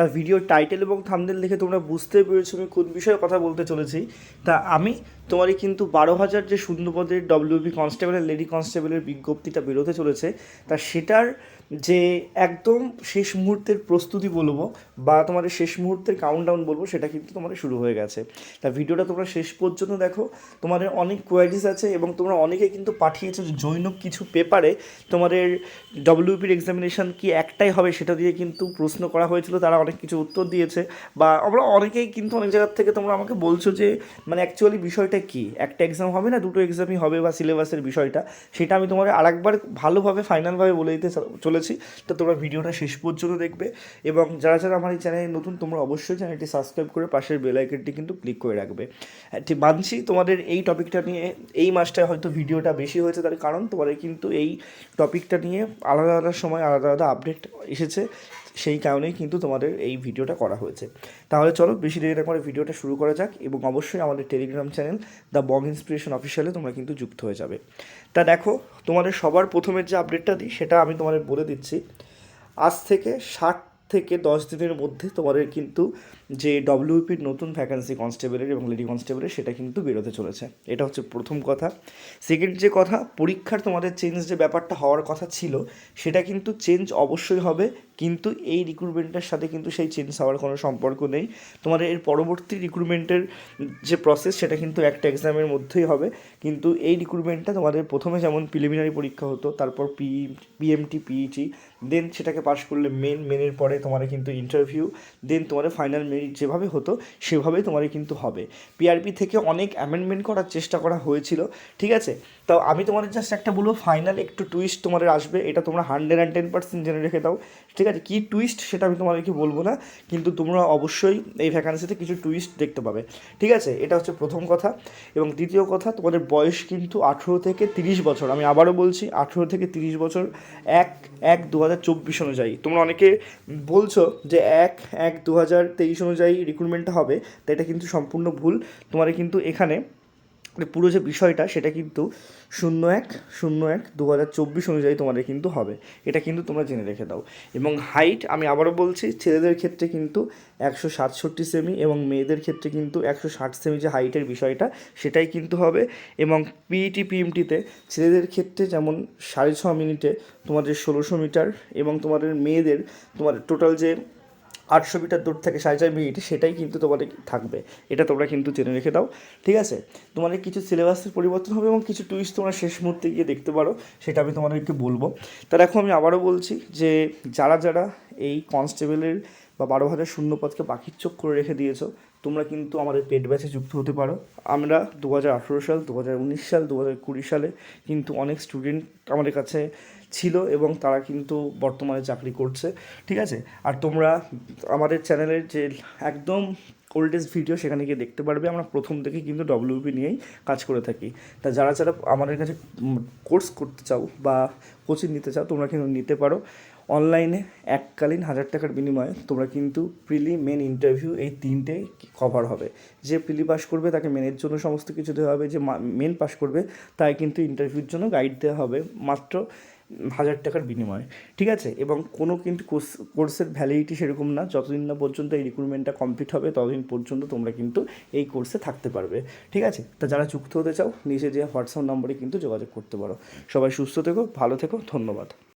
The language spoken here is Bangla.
তা ভিডিও টাইটেল এবং থামনেল দেখে তোমরা বুঝতে পেরেছ আমি কোন বিষয়ে কথা বলতে চলেছি। তা আমি তোমারই কিন্তু বারো হাজার যে শূন্যপদের ডব্লিউপি কনস্টেবলের লেডি কনস্টেবলের বিজ্ঞপ্তিটা বেরোতে চলেছে, তা সেটার যে একদম শেষ মুহূর্তের প্রস্তুতি বলব বা তোমাদের শেষ মুহূর্তের কাউন্টডাউন বলব, সেটা কিন্তু তোমাদের শুরু হয়ে গেছে। তা ভিডিওটা তোমরা শেষ পর্যন্ত দেখো, তোমাদের অনেক কোয়ারিজ আছে এবং তোমরা অনেকে কিন্তু পাঠিয়েছো যে জৈনক কিছু পেপারে তোমাদের ডব্লিউপির এক্সামিনেশন কি একটাই হবে সেটা দিয়ে কিন্তু প্রশ্ন করা হয়েছিল, তারা অনেক কিছু উত্তর দিয়েছে বা আমরা অনেকেই কিন্তু অনেক জায়গার থেকে তোমরা আমাকে বলছো যে মানে অ্যাকচুয়ালি বিষয়টা কি? একটা এক্সাম হবে না, দুটো এক্সামই হবে বা সিলেবাসের বিষয়টা? সেটা আমি তোমাদের আরেকবার ভালোভাবে ফাইনালভাবে বলে দিতে চলেছি। তো তোমরা ভিডিওটা শেষ পর্যন্ত দেখবে এবং যারা যারা আমার এই চ্যানেলে নতুন, তোমরা অবশ্যই চ্যানেলটি সাবস্ক্রাইব করে পাশের বেল আইকনটি কিন্তু ক্লিক করে রাখবে। ঠিক মানছি তোমাদের এই টপিকটা নিয়ে এই মাসটায় হয়তো ভিডিওটা বেশি হয়েছে, তার কারণ তোমাদের কিন্তু এই টপিকটা নিয়ে আলাদা আলাদা সময়, আলাদা আলাদা আপডেট এসেছে। সেই কারণেই কিন্তু তোমাদের এই ভিডিওটা করা হয়েছে। তাহলে চলো, বেশি দেরি না করে ভিডিওটা শুরু করা যাক এবং অবশ্যই আমাদের Telegram channel the Bong inspiration অফিসিয়ালে তোমরা কিন্তু যুক্ত হয়ে যাবে। তা দেখো, তোমাদের সবার প্রথমের যে আপডেটটা দিই, সেটা আমি তোমাদের বলে দিচ্ছি। আজ থেকে ষাট থেকে দশ দিনের মধ্যে তোমাদের কিন্তু যে ডব্লিউপির নতুন ভ্যাকান্সি কনস্টেবলের এবং লেডি কনস্টেবলের সেটা কিন্তু বেরোতে চলেছে। এটা হচ্ছে প্রথম কথা। সেকেন্ড যে কথা, পরীক্ষার তোমাদের চেঞ্জ যে ব্যাপারটা হওয়ার কথা ছিল, সেটা কিন্তু চেঞ্জ অবশ্যই হবে, কিন্তু এই রিক্রুটমেন্টের সাথে কিন্তু সেই চেঞ্জ হওয়ার কোনো সম্পর্ক নেই। তোমাদের এর পরবর্তী রিক্রুটমেন্টের যে প্রসেস সেটা কিন্তু একটা এক্সামের মধ্যেই হবে। কিন্তু এই রিক্রুটমেন্টটা তোমাদের প্রথমে যেমন প্রিলিমিনারি পরীক্ষা হতো, তারপর পি পিএমটি পিইটি দেন সেটাকে পাশ করলে মেন মেনের পরে তোমার কিন্তু ইন্টারভিউ দেন তোমাদের ফাইনাল মেরিট যেভাবে হতো, সেভাবেই তোমার কিন্তু হবে। পিআরপি থেকে অনেক অ্যামেন্ডমেন্ট করার চেষ্টা করা হয়েছিল, ঠিক আছে? তো আমি তোমাদের জাস্ট একটা বলব ফাইনাল একটু টুইস্ট তোমাদের আসবে, এটা তোমরা হান্ড্রেড অ্যান্ড টেন পার্সেন্ট জেনে রেখে দাও, ঠিক আছে? কী টুইস্ট সেটা আমি তোমাদেরকে বলব না, কিন্তু তোমরা অবশ্যই এই ভ্যাকান্সিতে কিছু টুইস্ট দেখতে পাবে, ঠিক আছে? এটা হচ্ছে প্রথম কথা। এবং দ্বিতীয় কথা, তোমাদের বয়স কিন্তু আঠেরো থেকে তিরিশ বছর, আমি আবারও বলছি, আঠেরো থেকে তিরিশ বছর, এক এক দু হাজার চব্বিশ অনুযায়ী। তোমরা অনেকে বলছো যে এক এক দু হাজার তেইশ অনুযায়ী রিক্রুটমেন্টটা হবে, তো এটা কিন্তু সম্পূর্ণ ভুল। তোমার কিন্তু এখানে পুরো যে বিষয়টা, সেটা কিন্তু শূন্য এক শূন্য এক দু হাজার চব্বিশ অনুযায়ী তোমাদের কিন্তু হবে। এটা কিন্তু তোমরা জেনে রেখে দাও। এবং হাইট আমি আবারও বলছি, ছেলেদের ক্ষেত্রে কিন্তু একশো সাতষট্টি সেমি এবং মেয়েদের ক্ষেত্রে কিন্তু একশো ষাট সেমি যে হাইটের বিষয়টা, সেটাই কিন্তু হবে। এবং পিইটি পিএমটিতে ছেলেদের ক্ষেত্রে যেমন সাড়ে ছ মিনিটে তোমাদের ষোলোশো মিটার এবং তোমাদের মেয়েদের তোমাদের টোটাল যে আটশো মিটার দূর থেকে সাড়ে চার মিনিট, সেটাই কিন্তু তোমাদের থাকবে। এটা তোমরা কিন্তু জেনে রেখে দাও, ঠিক আছে? তোমাদের কিছু সিলেবাসের পরিবর্তন হবে এবং কিছু টুইস্ট তোমরা শেষ মুহূর্তে গিয়ে দেখতে পারো, সেটা আমি তোমাদেরকে বলব। তার এখন আমি আবারও বলছি যে, যারা যারা এই কনস্টেবলের বা বারো হাজার শূন্য পদকে পাখির চোখ করে রেখে দিয়েছ তোমরা কিন্তু আমাদের পেট ব্যাচে যুক্ত হতে পারো। আমরা দু হাজার আঠেরো সাল দু হাজার উনিশ সাল দু হাজার কুড়ি সালে কিন্তু অনেক স্টুডেন্ট আমাদের কাছে ছিল এবং তারা কিন্তু বর্তমানে চাকরি করছে। ঠিক আছে? আর তোমরা আমাদের চ্যানেলের যে একদম ওল্ডেস্ট ভিডিও সেখানে গিয়ে দেখতে পারবে। আমরা প্রথম থেকে কিন্তু ডব্লিউপি নিয়েই কাজ করে থাকি। তা যারা যারা আমাদের কাছে কোর্স করতে চাও বা কোচিং নিতে চাও, তোমরা কিন্তু নিতে পারো। অনলাইনে এককালীন হাজার টাকার বিনিময়ে তোমরা কিন্তু প্রিলি মেন ইন্টারভিউ এই তিনটে কভার হবে। যে প্রিলি পাস করবে, তাকে মেনের জন্য সমস্ত কিছু দেওয়া হবে। যে মেন পাস করবে, তাই কিন্তু ইন্টারভিউর জন্য গাইড দেওয়া হবে। মাত্র হাজার টাকার বিনিময়ে, ঠিক আছে? এবং কোনো কিন্তু কোর্স, কোর্সের ভ্যালিডিটি সেরকম না। যতদিন না পর্যন্ত এই রিক্রুটমেন্টটা কমপ্লিট হবে, ততদিন পর্যন্ত তোমরা কিন্তু এই কোর্সে থাকতে পারবে। ঠিক আছে? তা যারা যুক্ত হতে চাও নিজে যে হোয়াটসঅ্যাপ নম্বরে কিন্তু যোগাযোগ করতে পারো। সবাই সুস্থ থেকো, ভালো থেকো, ধন্যবাদ।